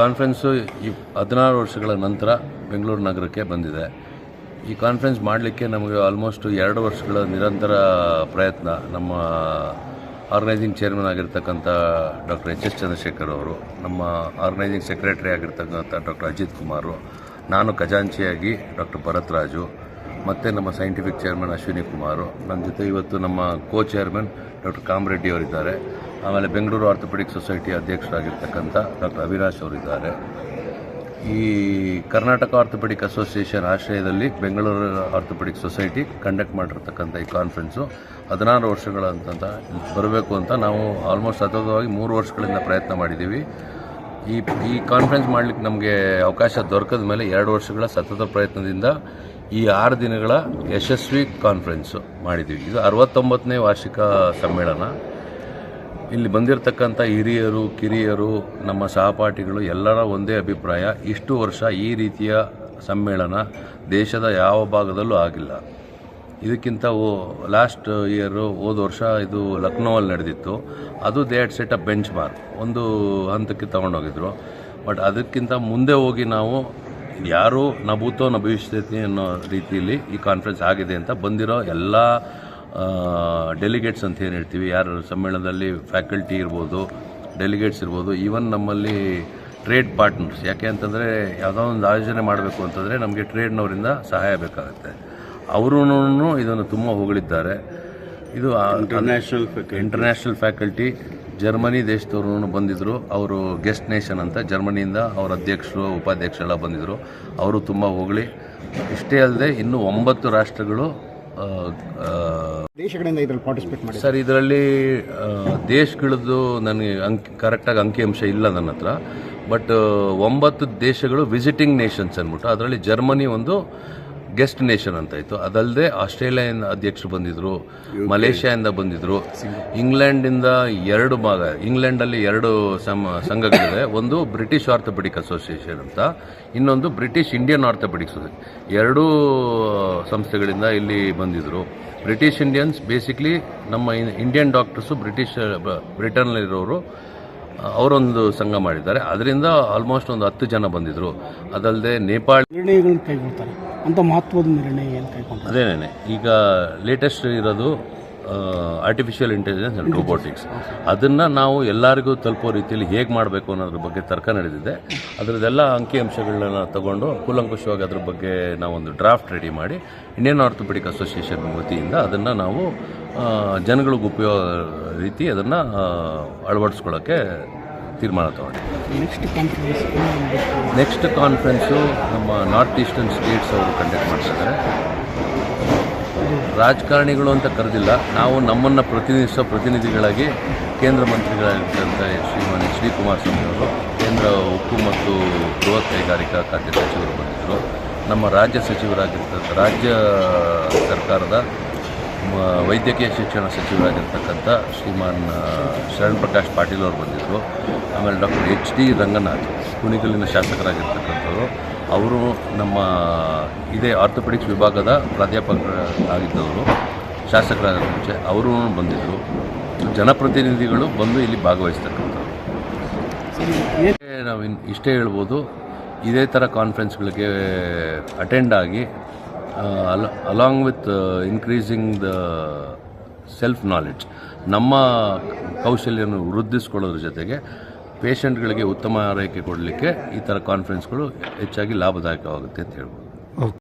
Conference ಈ ಹದಿನಾರು ವರ್ಷಗಳ ನಂತರ ಬೆಂಗಳೂರು ನಗರಕ್ಕೆ ಬಂದಿದೆ. ಈ ಕಾನ್ಫರೆನ್ಸ್ ಮಾಡಲಿಕ್ಕೆ ನಮಗೆ ಆಲ್ಮೋಸ್ಟ್ ಎರಡು ವರ್ಷಗಳ ನಿರಂತರ ಪ್ರಯತ್ನ. ನಮ್ಮ ಆರ್ಗನೈಸಿಂಗ್ ಚೇರ್ಮನ್ ಆಗಿರ್ತಕ್ಕಂಥ ಡಾಕ್ಟರ್ ಎಚ್ ಎಸ್ ಚಂದ್ರಶೇಖರ್ ಅವರು, ನಮ್ಮ ಆರ್ಗನೈಸಿಂಗ್ ಸೆಕ್ರೆಟರಿ ಆಗಿರ್ತಕ್ಕಂಥ ಡಾಕ್ಟರ್ ಅಜಿತ್ ಕುಮಾರು ನಾನು ಖಜಾಂಚಿಯಾಗಿ ಡಾಕ್ಟರ್ ಭರತ್ ರಾಜು ಮತ್ತು ನಮ್ಮ ಸೈಂಟಿಫಿಕ್ ಚೇರ್ಮನ್ ಅಶ್ವಿನಿ ಕುಮಾರು ನನ್ನ ಜೊತೆ ಇವತ್ತು ನಮ್ಮ ಕೋ ಚೇರ್ಮನ್ ಡಾಕ್ಟರ್ ಕಾಮರೆಡ್ಡಿ ಅವರಿದ್ದಾರೆ. ಆಮೇಲೆ ಬೆಂಗಳೂರು ಆರ್ಥೋಪೆಡಿಕ್ ಸೊಸೈಟಿ ಅಧ್ಯಕ್ಷರಾಗಿರ್ತಕ್ಕಂಥ ಡಾಕ್ಟರ್ ಅವಿನಾಶ್ ಅವರಿದ್ದಾರೆ. ಈ ಕರ್ನಾಟಕ ಆರ್ಥೋಪೆಡಿಕ್ ಅಸೋಸಿಯೇಷನ್ ಆಶ್ರಯದಲ್ಲಿ ಬೆಂಗಳೂರು ಆರ್ಥೋಪೆಡಿಕ್ ಸೊಸೈಟಿ ಕಂಡಕ್ಟ್ ಮಾಡಿರ್ತಕ್ಕಂಥ ಈ ಕಾನ್ಫರೆನ್ಸು ಹದಿನಾರು ವರ್ಷಗಳ ಅಂತ ಬರಬೇಕು ಅಂತ ನಾವು ಆಲ್ಮೋಸ್ಟ್ ಸತತವಾಗಿ ಮೂರು ವರ್ಷಗಳಿಂದ ಪ್ರಯತ್ನ ಮಾಡಿದ್ದೀವಿ. ಈ ಈ ಕಾನ್ಫರೆನ್ಸ್ ಮಾಡಲಿಕ್ಕೆ ನಮಗೆ ಅವಕಾಶ ದೊರಕದ ಮೇಲೆ ಎರಡು ವರ್ಷಗಳ ಸತತ ಪ್ರಯತ್ನದಿಂದ ಈ ಆರು ದಿನಗಳ ಯಶಸ್ವಿ ಕಾನ್ಫರೆನ್ಸ್ ಮಾಡಿದ್ದೀವಿ ಇದು ಅರವತ್ತೊಂಬತ್ತನೇ ವಾರ್ಷಿಕ ಸಮ್ಮೇಳನ. ಇಲ್ಲಿ ಬಂದಿರತಕ್ಕಂಥ ಹಿರಿಯರು, ಕಿರಿಯರು, ನಮ್ಮ ಸಹಪಾಠಿಗಳು ಎಲ್ಲರ ಒಂದೇ ಅಭಿಪ್ರಾಯ, ಇಷ್ಟು ವರ್ಷ ಈ ರೀತಿಯ ಸಮ್ಮೇಳನ ದೇಶದ ಯಾವ ಭಾಗದಲ್ಲೂ ಆಗಿಲ್ಲ. ಇದಕ್ಕಿಂತ ಓ ಲಾಸ್ಟ್ ಇಯರು ಹೋದ ವರ್ಷ ಇದು ಲಕ್ನೋವಲ್ಲಿ ನಡೆದಿತ್ತು. ಅದು they had set a benchmark ಒಂದು ಹಂತಕ್ಕೆ ತಗೊಂಡೋಗಿದ್ರು. ಬಟ್ ಅದಕ್ಕಿಂತ ಮುಂದೆ ಹೋಗಿ ನಾವು ಯಾರು ನಭೂತೋ ನಭವಿಷ್ಯತಿ ಭವಿಷ್ಯತಿ ಅನ್ನೋ ರೀತಿಯಲ್ಲಿ ಈ ಕಾನ್ಫರೆನ್ಸ್ ಆಗಿದೆ ಅಂತ ಬಂದಿರೋ ಎಲ್ಲ ಡೆಲಿಗೇಟ್ಸ್ ಅಂತ ಏನು ಹೇಳ್ತೀವಿ ಯಾರು ಸಮ್ಮೇಳನದಲ್ಲಿ ಫ್ಯಾಕಲ್ಟಿ ಇರ್ಬೋದು ಡೆಲಿಗೇಟ್ಸ್ ಇರ್ಬೋದು ಈವನ್ ನಮ್ಮಲ್ಲಿ ಟ್ರೇಡ್ ಪಾರ್ಟ್ನರ್ಸ್ ಯಾಕೆ ಅಂತಂದರೆ ಯಾವುದೋ ಒಂದು ಆಯೋಜನೆ ಮಾಡಬೇಕು ಅಂತಂದರೆ ನಮಗೆ ಟ್ರೇಡ್ನವರಿಂದ ಸಹಾಯ ಬೇಕಾಗುತ್ತೆ. ಅವರೂ ಇದನ್ನು ತುಂಬ ಹೊಗಳಿದ್ದಾರೆ. ಇದು ಇಂಟರ್ನ್ಯಾಷನಲ್ ಇಂಟರ್ನ್ಯಾಷನಲ್ ಫ್ಯಾಕಲ್ಟಿ ಜರ್ಮನಿ ದೇಶದವ್ರು ಬಂದಿದ್ದರು ಅವರು ಗೆಸ್ಟ್ ನೇಷನ್ ಅಂತ ಜರ್ಮನಿಯಿಂದ ಅವರ ಅಧ್ಯಕ್ಷರು ಉಪಾಧ್ಯಕ್ಷರೆಲ್ಲ ಬಂದಿದ್ದರು ಅವರು ತುಂಬ ಹೊಗಳಿ. ಇಷ್ಟೇ ಅಲ್ಲದೆ ಇನ್ನೂ ಒಂಬತ್ತು ರಾಷ್ಟ್ರಗಳು ದೇಶಗಳಿಂದ ಇದರಲ್ಲಿ ಪಾರ್ಟಿಸಿಪೇಟ್ ಮಾಡಿ ಸರ್ ಇದರಲ್ಲಿ ದೇಶಗಳದ್ದು ನನಗೆ ಅಂಕಿ ಕರೆಕ್ಟಾಗಿ ಅಂಕಿಅಂಶ ಇಲ್ಲ ನನ್ನ ಹತ್ರ. ಬಟ್ ಒಂಬತ್ತು ದೇಶಗಳು ವಿಸಿಟಿಂಗ್ ನೇಷನ್ಸ್ ಅಂದ್ಬಿಟ್ಟು ಅದರಲ್ಲಿ ಜರ್ಮನಿ ಒಂದು ಗೆಸ್ಟ್ ನೇಷನ್ ಅಂತ ಇತ್ತು. ಅದಲ್ಲದೆ ಆಸ್ಟ್ರೇಲಿಯಾದಿಂದ ಅಧ್ಯಕ್ಷರು ಬಂದಿದ್ರು ಮಲೇಷ್ಯಾದಿಂದ ಬಂದಿದ್ರು. ಇಂಗ್ಲೆಂಡಿಂದ ಎರಡು ಭಾಗ ಇಂಗ್ಲೆಂಡಲ್ಲಿ ಎರಡು ಸಮ ಸಂಘಗಳಿವೆ. ಒಂದು ಬ್ರಿಟಿಷ್ ಆರ್ಥೋಪೆಡಿಕ್ ಅಸೋಸಿಯೇಷನ್ ಅಂತ ಇನ್ನೊಂದು ಬ್ರಿಟಿಷ್ ಇಂಡಿಯನ್ ಆರ್ಥೋಪೆಡಿಕ್ ಎರಡು ಎರಡೂ ಸಂಸ್ಥೆಗಳಿಂದ ಇಲ್ಲಿ ಬಂದಿದ್ರು. ಬ್ರಿಟಿಷ್ ಇಂಡಿಯನ್ಸ್ ಬೇಸಿಕ್ಲಿ ನಮ್ಮ ಇನ್- ಇಂಡಿಯನ್ ಡಾಕ್ಟರ್ಸು ಬ್ರಿಟಿಷ್ ಬ್ರಿಟನ್ನಲ್ಲಿರೋರು ಅವರೊಂದು ಸಂಘ ಮಾಡಿದ್ದಾರೆ. ಅದರಿಂದ ಆಲ್ಮೋಸ್ಟ್ ಒಂದು ಹತ್ತು ಜನ ಬಂದಿದ್ರು. ಅದಲ್ಲದೆ ನೇಪಾಳ ನಿರ್ಣಯಗಳನ್ನು ಕೈಗೊಳ್ತಾರೆ. ಅಂತ ಮಹತ್ವದ ನಿರ್ಣಯ ಏನು ಕೈಗೊಂಡು ಅದೇನೇ ಈಗ ಲೇಟೆಸ್ಟ್ ಇರೋದು ಆರ್ಟಿಫಿಷಿಯಲ್ ಇಂಟೆಲಿಜೆನ್ಸ್ ಆ್ಯಂಡ್ ರೋಬೋಟಿಕ್ಸ್ ಅದನ್ನು ನಾವು ಎಲ್ಲರಿಗೂ ತಲುಪೋ ರೀತಿಯಲ್ಲಿ ಹೇಗೆ ಮಾಡಬೇಕು ಅನ್ನೋದ್ರ ಬಗ್ಗೆ ತರ್ಕ ನಡೆದಿದೆ. ಅದರದ್ದೆಲ್ಲ ಅಂಕಿಅಂಶಗಳನ್ನ ತಗೊಂಡು ಕೂಲಂಕುಷವಾಗಿ ಅದ್ರ ಬಗ್ಗೆ ನಾವೊಂದು ಡ್ರಾಫ್ಟ್ ರೆಡಿ ಮಾಡಿ ಇಂಡಿಯನ್ ಆರ್ಥೋಪೆಡಿಕ್ ಅಸೋಸಿಯೇಷನ್ ವತಿಯಿಂದ ಅದನ್ನು ನಾವು ಜನಗಳಿಗೆ ಉಪಯೋಗ ರೀತಿ ಅದನ್ನು ಅಳವಡಿಸ್ಕೊಳ್ಳೋಕ್ಕೆ ತೀರ್ಮಾನ ತಗೊಂಡೆ. ನೆಕ್ಸ್ಟ್ ಕಾನ್ಫರೆನ್ಸ್ ನಮ್ಮ ನಾರ್ತ್ ಈಸ್ಟರ್ನ್ ಸ್ಟೇಟ್ಸ್ ಅವರು ಕಂಡಕ್ಟ್ ಮಾಡ್ತಿದ್ದಾರೆ ರಾಜಕಾರಣಿಗಳು ಅಂತ ಕರೆದಿಲ್ಲ. ನಾವು ನಮ್ಮನ್ನು ಪ್ರತಿನಿಧಿಸೋ ಪ್ರತಿನಿಧಿಗಳಾಗಿ ಕೇಂದ್ರ ಮಂತ್ರಿಗಳಾಗಿರ್ತಕ್ಕಂಥ ಶ್ರೀಮಾನ್ ಎಚ್ ಡಿ ಕುಮಾರಸ್ವಾಮಿ ಅವರು ಕೇಂದ್ರ ಉಕ್ಕು ಮತ್ತು ಬೃಹತ್ ಕೈಗಾರಿಕಾ ಖಾತೆ ಸಚಿವರು ಬಂದಿದ್ದರು. ನಮ್ಮ ರಾಜ್ಯ ಸಚಿವರಾಗಿರ್ತಕ್ಕಂಥ ರಾಜ್ಯ ಸರ್ಕಾರದ ವೈದ್ಯಕೀಯ ಶಿಕ್ಷಣ ಸಚಿವರಾಗಿರ್ತಕ್ಕಂಥ ಶ್ರೀಮಾನ್ ಶರಣ್ ಪ್ರಕಾಶ್ ಪಾಟೀಲ್ ಅವರು ಬಂದಿದ್ದರು ಆಮೇಲೆ ಡಾಕ್ಟರ್ ಎಚ್ ಡಿ ರಂಗನಾಥ್ ಕುಣಿಗಲ್ಲಿನ ಶಾಸಕರಾಗಿರ್ತಕ್ಕಂಥವ್ರು. ಅವರು ನಮ್ಮ, ಇದೇ ಆರ್ಥೋಪೆಡಿಕ್ಸ್ ವಿಭಾಗದ ಪ್ರಾಧ್ಯಾಪಕರಾಗಿದ್ದವರು ಶಾಸಕರಾದ ಮುಂಚೆ ಅವರು ಬಂದಿದ್ದರು ಜನಪ್ರತಿನಿಧಿಗಳು ಬಂದು ಇಲ್ಲಿ ಭಾಗವಹಿಸ್ತಕ್ಕಂಥವ್ರು. ನಾವು ಇನ್ ಇಷ್ಟೇ ಹೇಳ್ಬೋದು. ಇದೇ ಥರ ಕಾನ್ಫರೆನ್ಸ್ಗಳಿಗೆ ಅಟೆಂಡ್ ಆಗಿ along with increasing the self knowledge ನಮ್ಮ ಕೌಶಲ್ಯವನ್ನು ವೃದ್ಧಿಸ್ಕೊಳ್ಳೋದ್ರ ಜೊತೆಗೆ ಪೇಷಂಟ್ಗಳಿಗೆ ಉತ್ತಮ ಆರೈಕೆ ಕೊಡಲಿಕ್ಕೆ ಈ ಥರ ಕಾನ್ಫರೆನ್ಸ್ಗಳು ಹೆಚ್ಚಾಗಿ ಲಾಭದಾಯಕವಾಗುತ್ತೆ ಅಂತ ಹೇಳ್ಬೋದು.